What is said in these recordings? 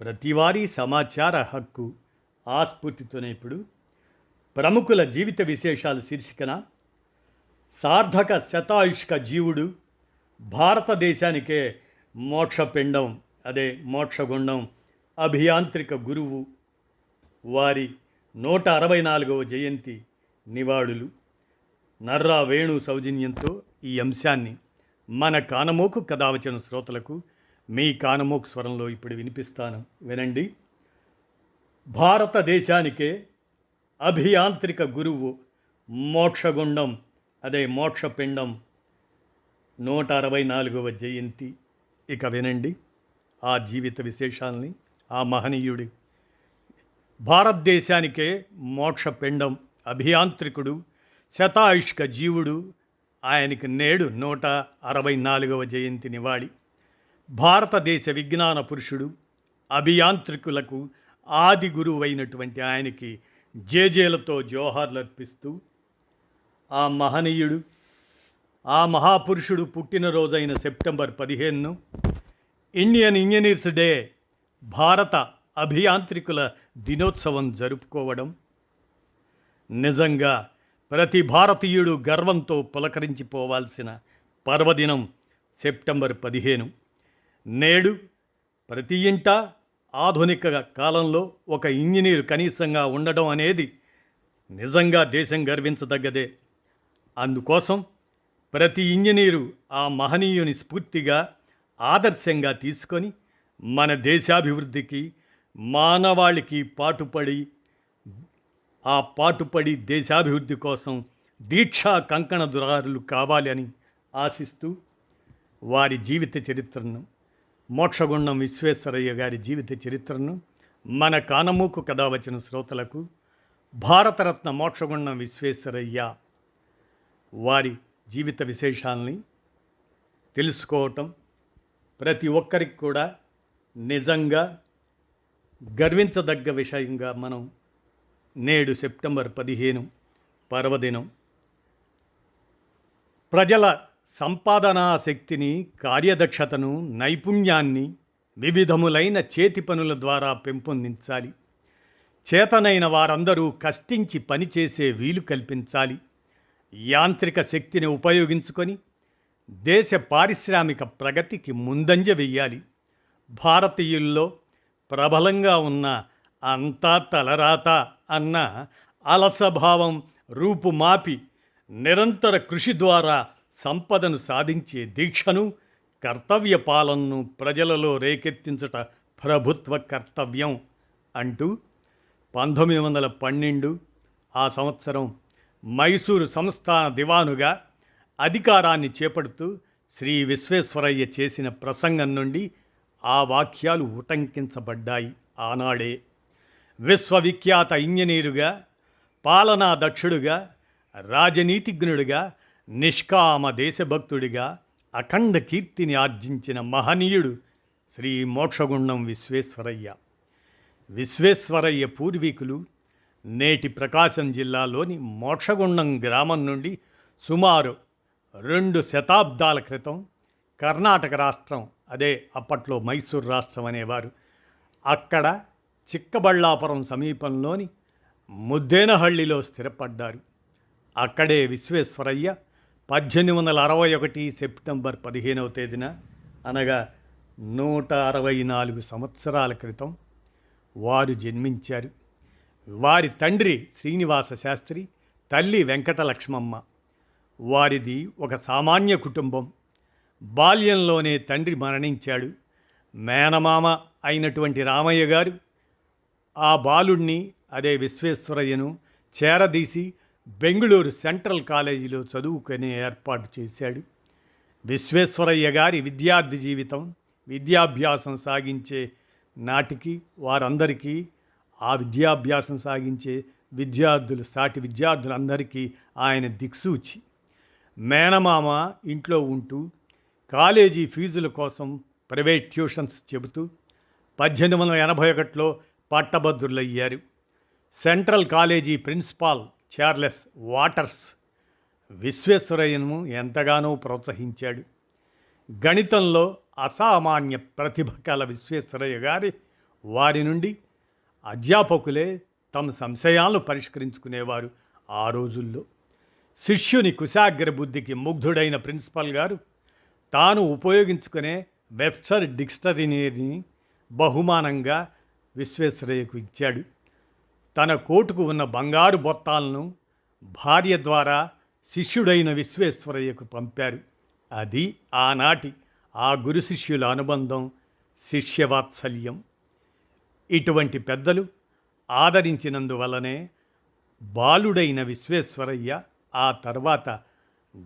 ప్రతివారీ సమాచార హక్కు ఆ స్ఫూర్తితోనే ఇప్పుడు ప్రముఖుల జీవిత విశేషాలు శీర్షికన సార్థక శతాయుష్క జీవుడు భారతదేశానికే మోక్షపిండం అదే మోక్షగుండం అభియాంత్రిక గురువు. వారి నూట అరవై నాలుగవ జయంతి నివాళులు. నర్రా వేణు సౌజన్యంతో ఈ అంశాన్ని మన కానమోకు కథావచన శ్రోతలకు మీ కానమోక్ స్వరంలో ఇప్పుడు వినిపిస్తాను. వినండి. భారతదేశానికే అభియాంత్రిక గురువు మోక్షగుండం అదే మోక్షపిండం నూట అరవై నాలుగవ జయంతి. ఇక వినండి. ఆ జీవిత విశేషాల్ని ఆ మహనీయుడి. భారతదేశానికే మోక్షపిండం అభియాంత్రికుడు శతాయుష్క జీవుడు ఆయనకి నేడు నూట అరవై నాలుగవ జయంతి నివాళి. భారతదేశ విజ్ఞాన పురుషుడు అభియాంత్రికులకు ఆది గురువైనటువంటి ఆయనకి జేజేలతో జోహార్లు అర్పిస్తూ ఆ మహనీయుడు ఆ మహాపురుషుడు పుట్టినరోజైన సెప్టెంబర్ పదిహేనును ఇండియన్ ఇంజనీర్స్ డే భారత అభియాంత్రికుల దినోత్సవం జరుపుకోవడం నిజంగా ప్రతి భారతీయుడు గర్వంతో పులకరించిపోవాల్సిన పర్వదినం సెప్టెంబర్ పదిహేను. నేడు ప్రతి ఇంట ఆధునిక కాలంలో ఒక ఇంజనీర్ కనీసంగా ఉండడం అనేది నిజంగా దేశం గర్వించదగ్గదే. అందుకోసం ప్రతి ఇంజనీరు ఆ మహనీయుని స్ఫూర్తిగా ఆదర్శంగా తీసుకొని మన దేశాభివృద్ధికి మానవాళికి పాటుపడి ఆ పాటుపడి దేశాభివృద్ధి కోసం దీక్షా కంకణ దురారులు కావాలి అని ఆశిస్తూ వారి జీవిత చరిత్రను మోక్షగుండం విశ్వేశ్వరయ్య గారి జీవిత చరిత్రను మన కానమూకు కథ వచ్చిన శ్రోతలకు భారతరత్న మోక్షగుండం విశ్వేశ్వరయ్య వారి జీవిత విశేషాలని తెలుసుకోవటం ప్రతి ఒక్కరికి కూడా నిజంగా గర్వించదగ్గ విషయంగా మనం నేడు సెప్టెంబర్ పదిహేను పర్వదినం ప్రజల సంపాదనా శక్తిని కార్యదక్షతను నైపుణ్యాన్ని వివిధములైన చేతి పనుల ద్వారా పెంపొందించాలి. చేతనైన వారందరూ కష్టించి పనిచేసే వీలు కల్పించాలి. యాంత్రిక శక్తిని ఉపయోగించుకొని దేశ పారిశ్రామిక ప్రగతికి ముందంజ వెయ్యాలి. భారతీయుల్లో ప్రబలంగా ఉన్న అంతా తలరాత అన్న అలసభావం రూపుమాపి నిరంతర కృషి ద్వారా సంపదను సాధించే దీక్షను కర్తవ్య పాలనను ప్రజలలో రేకెత్తించట ప్రభుత్వ కర్తవ్యం అంటూ పంతొమ్మిది వందల పన్నెండు ఆ సంవత్సరం మైసూరు సంస్థాన దివానుగా అధికారాన్ని చేపడుతూ శ్రీ విశ్వేశ్వరయ్య చేసిన ప్రసంగం నుండి ఆ వాక్యాలు ఉటంకించబడ్డాయి ఆనాడే. విశ్వవిఖ్యాత ఇంజనీరుగా పాలనా దక్షుడుగా రాజనీతిజ్ఞుడిగా నిష్కామ దేశభక్తుడిగా అఖండ కీర్తిని ఆర్జించిన మహనీయుడు శ్రీ మోక్షగుండం విశ్వేశ్వరయ్య. విశ్వేశ్వరయ్య పూర్వీకులు నేటి ప్రకాశం జిల్లాలోని మోక్షగుండం గ్రామం నుండి సుమారు రెండు శతాబ్దాల క్రితం కర్ణాటక రాష్ట్రం అదే అప్పట్లో మైసూర్ రాష్ట్రం అనేవారు అక్కడ చిక్కబళ్ళాపురం సమీపంలోని ముద్దేనహళ్ళిలో స్థిరపడ్డారు. అక్కడే విశ్వేశ్వరయ్య పద్దెనిమిది వందల అరవై ఒకటి సెప్టెంబర్ పదిహేనవ తేదీన అనగా నూట అరవై నాలుగు సంవత్సరాల క్రితం వారు జన్మించారు. వారి తండ్రి శ్రీనివాస శాస్త్రి తల్లి వెంకటలక్ష్మమ్మ. వారిది ఒక సామాన్య కుటుంబం. బాల్యంలోనే తండ్రి మరణించాడు. మేనమామ అయినటువంటి రామయ్య గారు ఆ బాలుణ్ణి అదే విశ్వేశ్వరయ్యను చేరదీసి బెంగుళూరు సెంట్రల్ కాలేజీలో చదువుకునే ఏర్పాటు చేశాడు. విశ్వేశ్వరయ్య గారి విద్యార్థి జీవితం విద్యాభ్యాసం సాగించే నాటికి వారందరికీ ఆ విద్యాభ్యాసం సాగించే విద్యార్థులు సాటి విద్యార్థులందరికీ ఆయన దిక్సూచి. మేనమామ ఇంట్లో ఉంటూ కాలేజీ ఫీజుల కోసం ప్రైవేట్ ట్యూషన్స్ చెబుతూ పద్దెనిమిది వందల ఎనభై ఒకటిలో పట్టభద్రులయ్యారు. Central college principal Charles Waters విశ్వేశ్వరయ్యను ఎంతగానో ప్రోత్సహించాడు. గణితంలో అసామాన్య ప్రతిభ కల విశ్వేశ్వరయ్య గారి వారి నుండి అధ్యాపకులే తమ సంశయాలను పరిష్కరించుకునేవారు ఆ రోజుల్లో. శిష్యుని కుశాగ్ర బుద్ధికి ముగ్ధుడైన ప్రిన్సిపల్ గారు తాను ఉపయోగించుకునే వెబ్సర్ డిక్షనరీని బహుమానంగా విశ్వేశ్వరయ్యకు ఇచ్చాడు. తన కోటుకు ఉన్న బంగారు బొత్తాలను భార్య ద్వారా శిష్యుడైన విశ్వేశ్వరయ్యకు పంపారు. అది ఆనాటి ఆ గురు శిష్యుల అనుబంధం శిష్యవాత్సల్యం. ఇటువంటి పెద్దలు ఆదరించినందువలనే బాలుడైన విశ్వేశ్వరయ్య ఆ తర్వాత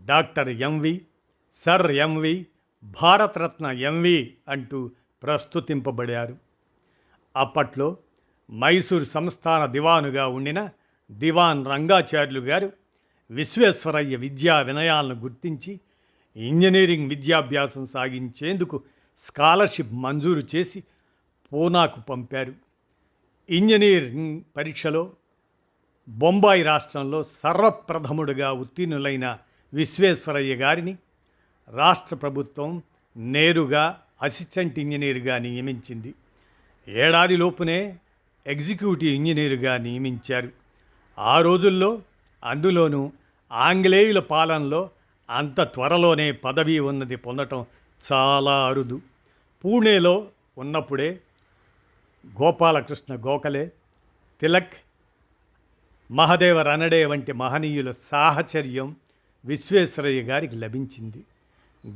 doctor M V sir M V Bharat Ratna M V అంటూ ప్రస్తుతింపబడారు. అప్పట్లో మైసూర్ సంస్థాన దివానుగా ఉండిన దివాన్ రంగాచార్యులు గారు విశ్వేశ్వరయ్య విద్యా వినయాలను గుర్తించి ఇంజనీరింగ్ విద్యాభ్యాసం సాగించేందుకు స్కాలర్షిప్ మంజూరు చేసి పూనాకు పంపారు. ఇంజనీరింగ్ పరీక్షలో బొంబాయి రాష్ట్రంలో సర్వప్రథముడుగా ఉత్తీర్ణులైన విశ్వేశ్వరయ్య గారిని రాష్ట్ర ప్రభుత్వం నేరుగా అసిస్టెంట్ ఇంజనీర్గా నియమించింది. ఏడాది లోపునే ఎగ్జిక్యూటివ్ ఇంజనీర్గా నియమించారు. ఆ రోజుల్లో అందులోనూ ఆంగ్లేయుల పాలనలో అంత త్వరలోనే పదవి ఉన్నది పొందటం చాలా అరుదు. పూణేలో ఉన్నప్పుడే గోపాలకృష్ణ గోఖలే తిలక్ మహదేవ రనడే వంటి మహనీయుల సాహచర్యం విశ్వేశ్వరయ్య గారికి లభించింది.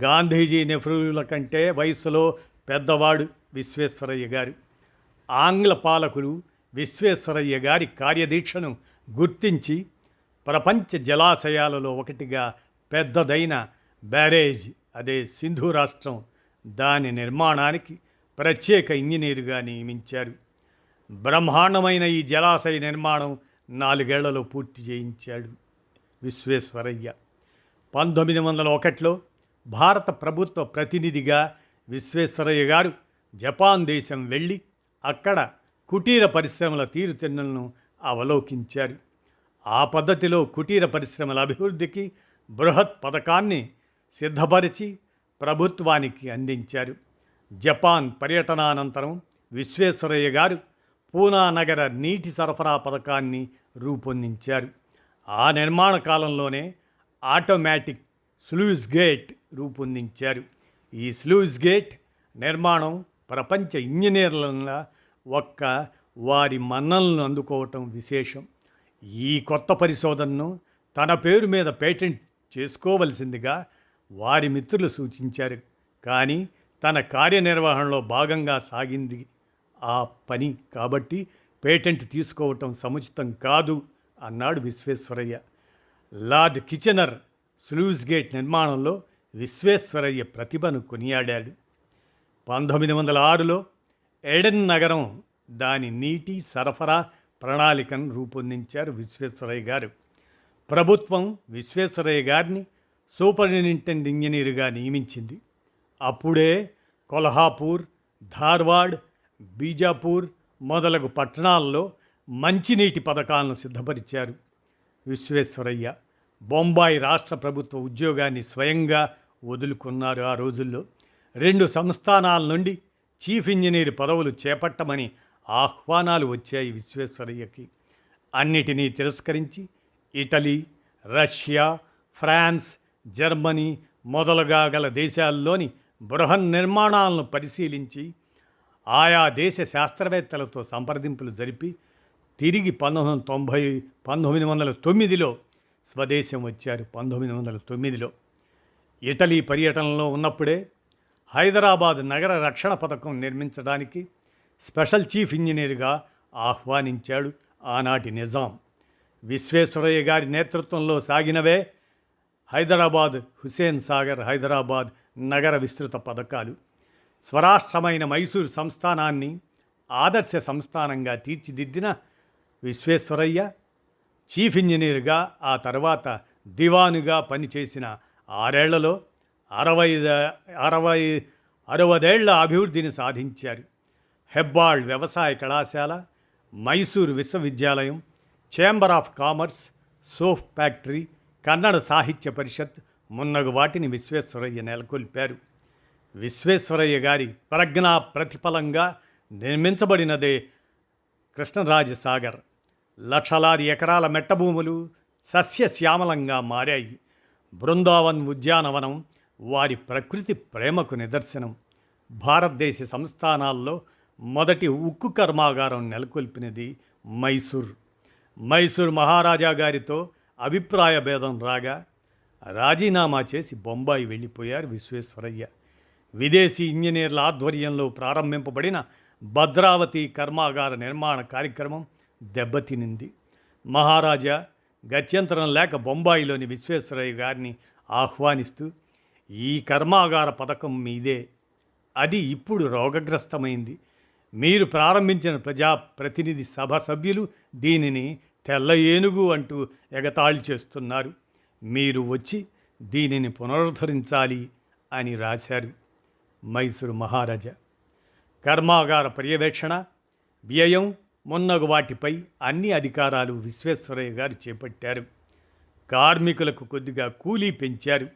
గాంధీజీ నెహ్రూల కంటే వయసులో పెద్దవాడు విశ్వేశ్వరయ్య గారు. ఆంగ్ల పాలకులు విశ్వేశ్వరయ్య గారి కార్యదీక్షను గుర్తించి ప్రపంచ జలాశయాలలో ఒకటిగా పెద్దదైన బ్యారేజ్ అదే సింధు రాష్ట్రం దాని నిర్మాణానికి ప్రత్యేక ఇంజనీరుగా నియమించారు. బ్రహ్మాండమైన ఈ జలాశయ నిర్మాణం నాలుగేళ్ళలో పూర్తి చేయించాడు విశ్వేశ్వరయ్య. పంతొమ్మిది వందల ఒకటిలో భారత ప్రభుత్వ ప్రతినిధిగా విశ్వేశ్వరయ్య గారు జపాన్ దేశం వెళ్ళి అక్కడ కుటీర పరిశ్రమల తీరుతెన్నులను అవలోకించారు. ఆ పద్ధతిలో కుటీర పరిశ్రమల అభివృద్ధికి బృహత్ పథకాన్ని సిద్ధపరిచి ప్రభుత్వానికి అందించారు. జపాన్ పర్యటనానంతరం విశ్వేశ్వరయ్య గారు పూనా నగర నీటి సరఫరా పథకాన్ని రూపొందించారు. ఆ నిర్మాణ కాలంలోనే ఆటోమేటిక్ స్లూజ్ గేట్ రూపొందించారు. ఈ స్లూస్ గేట్ నిర్మాణం ప్రపంచ ఇంజనీర్ల ఒక్క వారి మన్నలను అందుకోవటం విశేషం. ఈ కొత్త పరిశోధనను తన పేరు మీద పేటెంట్ చేసుకోవలసిందిగా వారి మిత్రులు సూచించారు. కానీ తన కార్యనిర్వహణలో భాగంగా సాగింది ఆ పని కాబట్టి పేటెంట్ తీసుకోవటం సముచితం కాదు అన్నాడు Visvesvaraya. Lord Kitchener sluice gate నిర్మాణంలో విశ్వేశ్వరయ్య ప్రతిభను కొనియాడాడు. పంతొమ్మిది వందల ఆరులో ఎడెన్ నగరం దాని నీటి సరఫరా ప్రణాళికను రూపొందించారు విశ్వేశ్వరయ్య గారు. ప్రభుత్వం విశ్వేశ్వరయ్య గారిని సూపరింటెండెంట్ ఇంజనీరుగా నియమించింది. అప్పుడే కొల్హాపూర్ ధార్వాడ్ బీజాపూర్ మొదలగు పట్టణాల్లో మంచినీటి పథకాలను సిద్ధపరిచారు. విశ్వేశ్వరయ్య బొంబాయి రాష్ట్ర ప్రభుత్వ ఉద్యోగాన్ని స్వయంగా వదులుకున్నారు ఆ రోజుల్లో. రెండు సంస్థానాల నుండి చీఫ్ ఇంజనీర్ పదవులు చేపట్టమని ఆహ్వానాలు వచ్చాయి విశ్వేశ్వరయ్యకి. అన్నిటినీ తిరస్కరించి ఇటలీ రష్యా ఫ్రాన్స్ జర్మనీ మొదలుగా గల దేశాల్లోని బృహన్ నిర్మాణాలను పరిశీలించి ఆయా దేశ శాస్త్రవేత్తలతో సంప్రదింపులు జరిపి తిరిగి పంతొమ్మిది వందల తొంభై పంతొమ్మిది వందల తొమ్మిదిలో స్వదేశం వచ్చారు పంతొమ్మిది వందల తొమ్మిదిలో. ఇటలీ పర్యటనలో ఉన్నప్పుడే హైదరాబాద్ నగర రక్షణ పథకం నిర్మించడానికి స్పెషల్ చీఫ్ ఇంజనీర్గా ఆహ్వానించాడు ఆనాటి నిజాం. విశ్వేశ్వరయ్య గారి నేతృత్వంలో సాగినవే హైదరాబాద్ హుసేన్ సాగర్ హైదరాబాద్ నగర విస్తృత పథకాలు. స్వరాష్ట్రమైన మైసూరు సంస్థానాన్ని ఆదర్శ సంస్థానంగా తీర్చిదిద్దిన విశ్వేశ్వరయ్య చీఫ్ ఇంజనీర్గా ఆ తర్వాత దివానుగా పనిచేసిన ఆరేళ్ళలో అరవై అరవై అరవదేళ్ళ అభివృద్ధిని సాధించారు. హెబ్బాళ్ వ్యవసాయ కళాశాల మైసూరు విశ్వవిద్యాలయం chamber of commerce soap factory Kannada Sahitya Parishat మున్నగు వాటిని విశ్వేశ్వరయ్య నెలకొల్పారు. విశ్వేశ్వరయ్య గారి ప్రజ్ఞా ప్రతిఫలంగా నిర్మించబడినదే కృష్ణరాజసాగర్. లక్షలాది ఎకరాల మెట్టభూములు సస్యశ్యామలంగా మారాయి. బృందావన్ ఉద్యానవనం వారి ప్రకృతి ప్రేమకు నిదర్శనం. భారతదేశ సంస్థానాల్లో మొదటి ఉక్కు కర్మాగారం నెలకొల్పినది మైసూర్. మైసూర్ మహారాజా గారితో అభిప్రాయ భేదం రాగా రాజీనామా చేసి బొంబాయి వెళ్ళిపోయారు విశ్వేశ్వరయ్య. విదేశీ ఇంజనీర్ల ఆధ్వర్యంలో ప్రారంభింపబడిన భద్రావతి కర్మాగార నిర్మాణ కార్యక్రమం దెబ్బతినింది. మహారాజా గత్యంతరం లేక బొంబాయిలోని విశ్వేశ్వరయ్య గారిని ఆహ్వానిస్తూ ఈ కర్మాగార పథకం మీదే. అది ఇప్పుడు రోగగ్రస్తమైంది. మీరు ప్రారంభించిన ప్రజా ప్రతినిధి సభ సభ్యులు దీనిని తెల్ల ఏనుగు అంటూ ఎగతాళి చేస్తున్నారు. మీరు వచ్చి దీనిని పునరుద్ధరించాలి అని రాశారు మైసూరు మహారాజా. కర్మాగార పర్యవేక్షణ వ్యయం మున్నగు వాటిపై అన్ని అధికారాలు విశ్వేశ్వరయ్య గారు చేపట్టారు. కార్మికులకు కొద్దిగా కూలీ పెంచారు.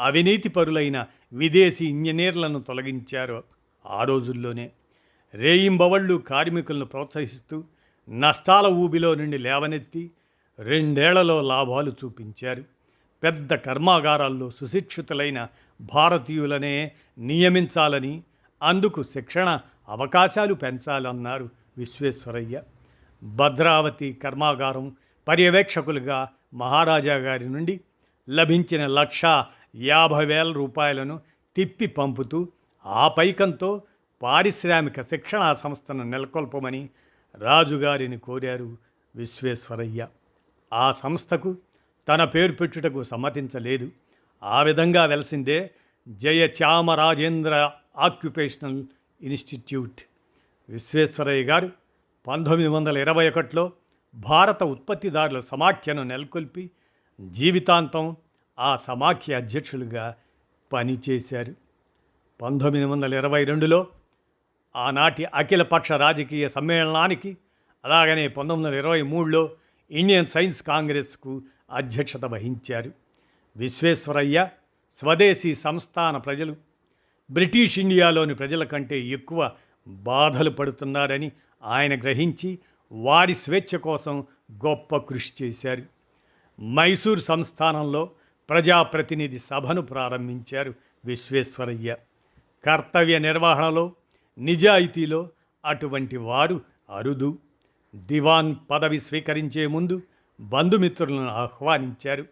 అవినీతి పరులైన విదేశీ ఇంజనీర్లను తొలగించారు. ఆ రోజుల్లోనే రేయింబవళ్ళు కార్మికులను ప్రోత్సహిస్తూ నష్టాల ఊబిలో నుండి లేవనెత్తి రెండేళ్ళలో లాభాలు చూపించారు. పెద్ద కర్మాగారాల్లో సుశిక్షితులైన భారతీయులనే నియమించాలని అందుకు శిక్షణ అవకాశాలు పెంచాలన్నారు విశ్వేశ్వరయ్య. భద్రావతి కర్మాగారం పర్యవేక్షకులుగా మహారాజా గారి నుండి లభించిన లక్ష యాభై వేల రూపాయలను తిప్పి పంపుతూ ఆ పైకంతో పారిశ్రామిక శిక్షణా సంస్థను నెలకొల్పమని రాజుగారిని కోరారు విశ్వేశ్వరయ్య. ఆ సంస్థకు తన పేరు పెట్టుటకు సమ్మతించలేదు. ఆ విధంగా వెలసిందే జయ చామరాజేంద్ర ఆక్యుపేషనల్ ఇన్స్టిట్యూట్. విశ్వేశ్వరయ్య గారు పంతొమ్మిది వందల ఇరవై ఒకటిలో భారత ఉత్పత్తిదారుల సమాఖ్యను నెలకొల్పి జీవితాంతం ఆ సమాఖ్య అధ్యక్షులుగా పనిచేశారు. పంతొమ్మిది వందల ఇరవై రెండులో ఆనాటి అఖిలపక్ష రాజకీయ సమ్మేళనానికి అలాగనే పంతొమ్మిది వందల ఇరవై మూడులో ఇండియన్ సైన్స్ కాంగ్రెస్కు అధ్యక్షత వహించారు. విశ్వేశ్వరయ్య స్వదేశీ సంస్థాన ప్రజలు బ్రిటిష్ ఇండియాలోని ప్రజల కంటే ఎక్కువ బాధలు పడుతున్నారని ఆయన గ్రహించి వారి స్వేచ్ఛ కోసం గొప్ప కృషి చేశారు. మైసూర్ సంస్థానంలో ప్రజాప్రతినిధి సభను ప్రారంభించారు విశ్వేశ్వరయ్య. కర్తవ్య నిర్వహణలో నిజాయితీలో అటువంటి వారు అరుదు. దివాన్ పదవి స్వీకరించే ముందు బంధుమిత్రులను ఆహ్వానించారు.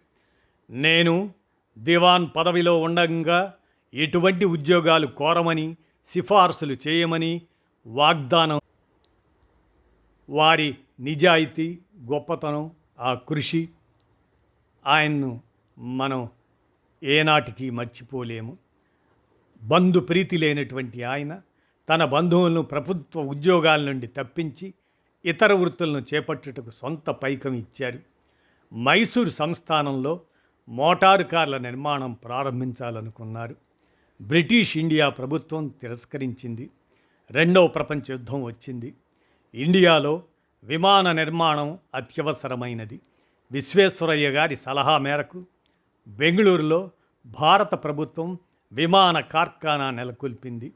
నేను దివాన్ పదవిలో ఉండగా ఎటువంటి ఉద్యోగాలు కోరమని సిఫార్సులు చేయమని వాగ్దానం. వారి నిజాయితీ గొప్పతనం ఆ కృషి ఆయన్ను మనం ఏనాటికి మర్చిపోలేము. బంధు ప్రీతి లేనటువంటి ఆయన తన బంధువులను ప్రభుత్వ ఉద్యోగాల నుండి తప్పించి ఇతర వృత్తులను చేపట్టుటకు సొంత పైకం ఇచ్చారు. మైసూరు సంస్థానంలో మోటారు కార్ల నిర్మాణం ప్రారంభించాలనుకున్నారు. బ్రిటిష్ ఇండియా ప్రభుత్వం తిరస్కరించింది. రెండవ ప్రపంచ యుద్ధం వచ్చింది. ఇండియాలో విమాన నిర్మాణం అత్యవసరమైనది. విశ్వేశ్వరయ్య గారి సలహా మేరకు బెంగళూరులో భారత ప్రభుత్వం విమాన కార్ఖానా నెలకొల్పింది.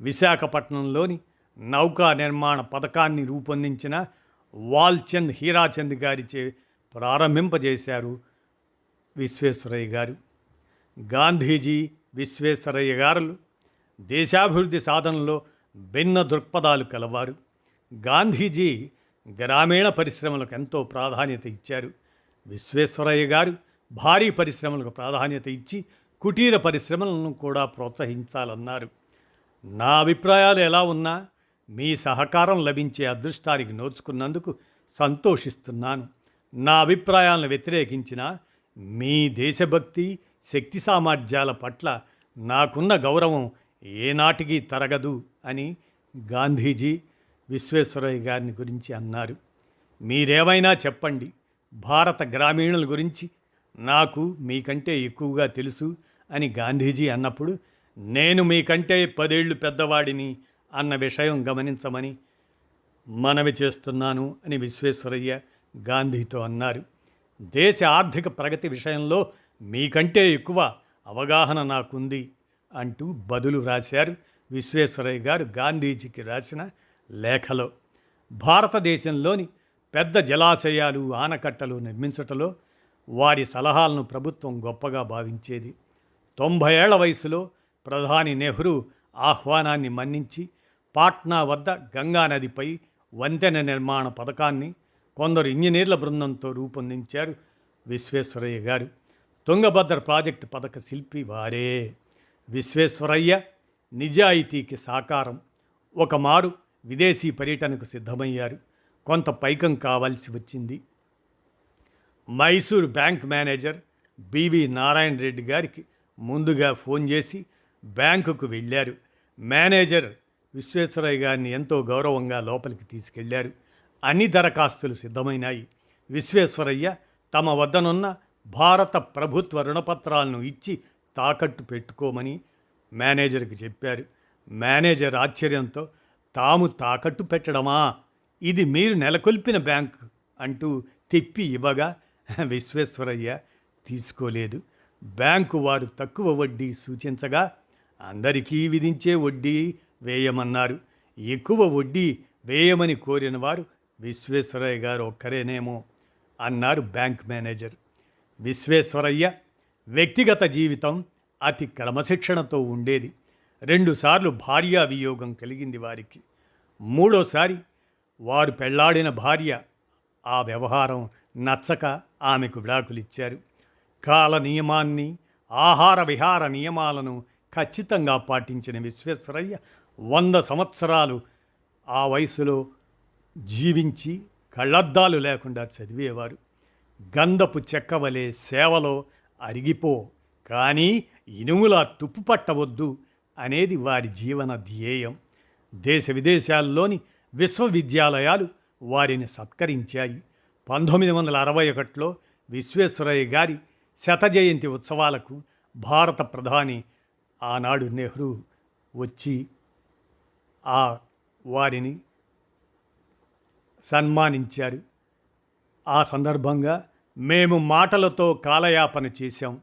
విశాఖపట్నంలోని నౌకా నిర్మాణ పథకాన్ని రూపొందించిన వాల్చంద్ హీరాచంద్ గారిచే ప్రారంభింపజేశారు విశ్వేశ్వరయ్య గారు. గాంధీజీ విశ్వేశ్వరయ్య గారులు దేశాభివృద్ధి సాధనలో భిన్న దృక్పథాలు కలవారు. గాంధీజీ గ్రామీణ పరిశ్రమలకు ఎంతో ప్రాధాన్యత ఇచ్చారు. విశ్వేశ్వరయ్య గారు భారీ పరిశ్రమలకు ప్రాధాన్యత ఇచ్చి కుటీర పరిశ్రమలను కూడా ప్రోత్సహించాలన్నారు. నా అభిప్రాయాలు ఎలా ఉన్నా మీ సహకారం లభించే అదృష్టానికి నోచుకున్నందుకు సంతోషిస్తున్నాను. నా అభిప్రాయాలను వ్యతిరేకించిన మీ దేశభక్తి శక్తి సామర్థ్యాల పట్ల నాకున్న గౌరవం ఏనాటికి తరగదు అని గాంధీజీ విశ్వేశ్వరయ్య గారిని గురించి అన్నారు. మీరేమైనా చెప్పండి భారత గ్రామీణుల గురించి నాకు మీకంటే ఎక్కువగా తెలుసు అని గాంధీజీ అన్నప్పుడు నేను మీకంటే పదేళ్ళు పెద్దవాడిని అన్న విషయం గమనించమని మనవి చేస్తున్నాను అని విశ్వేశ్వరయ్య గాంధీతో అన్నారు. దేశ ఆర్థిక ప్రగతి విషయంలో మీకంటే ఎక్కువ అవగాహన నాకుంది అంటూ బదులు రాశారు విశ్వేశ్వరయ్య గారు గాంధీజీకి రాసిన లేఖలో. భారతదేశంలోని పెద్ద జలాశయాలు ఆనకట్టలు నిర్మించటంలో వారి సలహాలను ప్రభుత్వం గొప్పగా భావించేది. తొంభై ఏళ్ళ వయసులో ప్రధాని నెహ్రూ ఆహ్వానాన్ని మన్నించి పాట్నా వద్ద గంగా నదిపై వంతెన నిర్మాణ పథకాన్ని కొందరు ఇంజనీర్ల బృందంతో రూపొందించారు విశ్వేశ్వరయ్య గారు. తుంగభద్ర ప్రాజెక్టు పథక శిల్పి వారే. విశ్వేశ్వరయ్య నిజాయితీకి సాకారం. ఒకమారు విదేశీ పర్యటనకు సిద్ధమయ్యారు. కొంత పైకం కావాల్సి వచ్చింది. Mysore bank manager B V Narayana Reddy గారికి ముందుగా ఫోన్ చేసి బ్యాంకుకు వెళ్ళారు. మేనేజర్ విశ్వేశ్వరయ్య గారిని ఎంతో గౌరవంగా లోపలికి తీసుకెళ్ళారు. అన్ని దరఖాస్తులు సిద్ధమైనాయి. విశ్వేశ్వరయ్య తమ వద్దనున్న భారత ప్రభుత్వ రుణపత్రాలను ఇచ్చి తాకట్టు పెట్టుకోమని మేనేజర్కి చెప్పారు. మేనేజర్ ఆశ్చర్యంతో తాము తాకట్టు పెట్టడమా? ఇది మీరు నెలకొల్పిన బ్యాంక్ అంటూ తిప్పి ఇవ్వగా విశ్వేశ్వరయ్య తీసుకోలేదు. బ్యాంకు వారు తక్కువ వడ్డీ సూచించగా అందరికీ విధించే వడ్డీ వేయమన్నారు. ఎక్కువ వడ్డీ వేయమని కోరిన వారు విశ్వేశ్వరయ్య గారు ఒక్కరేనేమో అన్నారు బ్యాంక్ మేనేజర్. విశ్వేశ్వరయ్య వ్యక్తిగత జీవితం అతి క్రమశిక్షణతో ఉండేది. రెండుసార్లు భార్యా వియోగం కలిగింది వారికి. మూడోసారి వారు పెళ్ళాడిన భార్య ఆ వ్యవహారం నచ్చక ఆమెకు విడాకులిచ్చారు. కాల నియమాన్ని ఆహార విహార నియమాలను ఖచ్చితంగా పాటించిన విశ్వేశ్వరయ్య వంద సంవత్సరాలు ఆ వయసులో జీవించి కళ్ళద్దాలు లేకుండా చదివేవారు. గంధపు చెక్కవలే సేవలో అరిగిపో కానీ ఇనుములా తుప్పు పట్టవద్దు అనేది వారి జీవన ధ్యేయం. దేశ విదేశాల్లోని విశ్వవిద్యాలయాలు వారిని సత్కరించాయి. పంతొమ్మిది వందల అరవై ఒకటిలో విశ్వేశ్వరయ్య గారి శతజయంతి ఉత్సవాలకు భారత ప్రధాని ఆనాడు నెహ్రూ వచ్చి ఆ వారిని సన్మానించారు. ఆ సందర్భంగా మేము మాటలతో కాలయాపన చేశాం.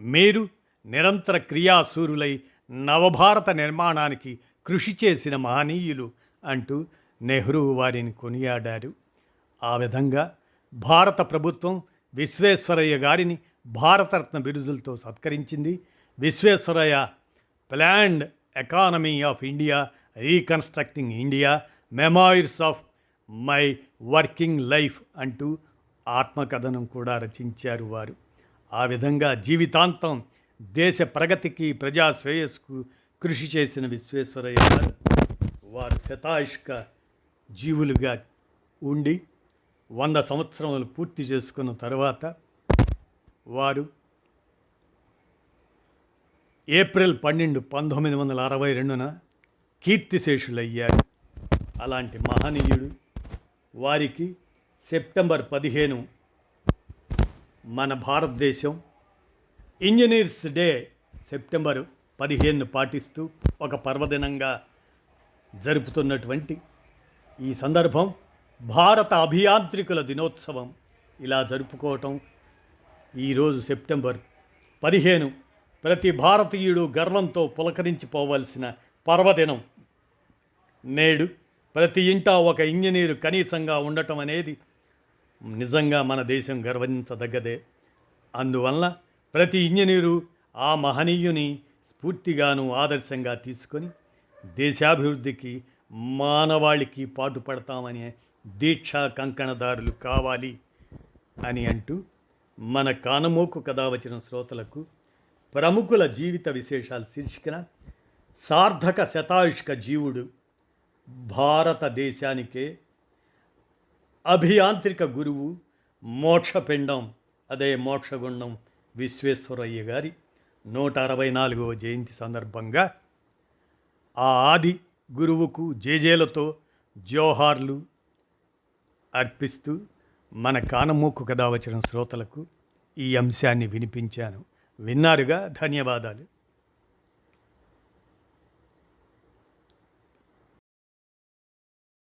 మీరు నిరంతర క్రియాశూరులై నవభారత నిర్మాణానికి కృషి చేసిన మహనీయులు అంటూ నెహ్రూ వారిని కొనియాడారు. ఆ విధంగా భారత ప్రభుత్వం విశ్వేశ్వరయ్య గారిని భారతరత్న బిరుదులతో సత్కరించింది. Visvesvaraya planned economy of India reconstructing India memoirs of my working life అంటూ ఆత్మకథనం కూడా రచించారు వారు. ఆ విధంగా జీవితాంతం దేశ ప్రగతికి ప్రజా శ్రేయస్కు కృషి చేసిన విశ్వేశ్వరయ్య గారు వారు శతాయుష్క జీవులుగా ఉండి వంద సంవత్సరములు పూర్తి చేసుకున్న తర్వాత వారు ఏప్రిల్ పన్నెండు పంతొమ్మిది వందల అరవై రెండున కీర్తిశేషులయ్యారు. అలాంటి మహనీయుడు వారికి సెప్టెంబర్ పదిహేను మన భారతదేశం ఇంజనీర్స్ డే సెప్టెంబర్ పదిహేను పాటిస్తూ ఒక పర్వదినంగా జరుపుతున్నటువంటి ఈ సందర్భం. భారత అభియాంత్రికుల దినోత్సవం ఇలా జరుపుకోవటం ఈరోజు సెప్టెంబర్ పదిహేను. ప్రతి భారతీయుడు గర్వంతో పులకరించిపోవలసిన పర్వదినం నేడు. ప్రతి ఇంటా ఒక ఇంజనీరు కనీసంగా ఉండటం అనేది నిజంగా మన దేశం గర్వించదగ్గదే. అందువల్ల ప్రతి ఇంజనీరు ఆ మహనీయుని స్ఫూర్తిగాను ఆదర్శంగా తీసుకొని దేశాభివృద్ధికి మానవాళికి పాటుపడతామనే దీక్ష కంకణదారులు కావాలి అని అంటూ మన కానమోకు కథ వచ్చిన శ్రోతలకు ప్రముఖుల జీవిత విశేషాలు శీర్షికన సార్థక శతాయుష్క జీవుడు భారతదేశానికే అభియాంత్రిక గురువు మోక్షపిండం అదే మోక్షగుండం విశ్వేశ్వరయ్య గారి నూట అరవై నాలుగవ జయంతి సందర్భంగా ఆ ఆది గురువుకు జేజేలతో జోహార్లు అర్పిస్తూ మన కానమూకు కథ వచ్చిన శ్రోతలకు ఈ అంశాన్ని వినిపించాను. విన్నారుగా? ధన్యవాదాలు.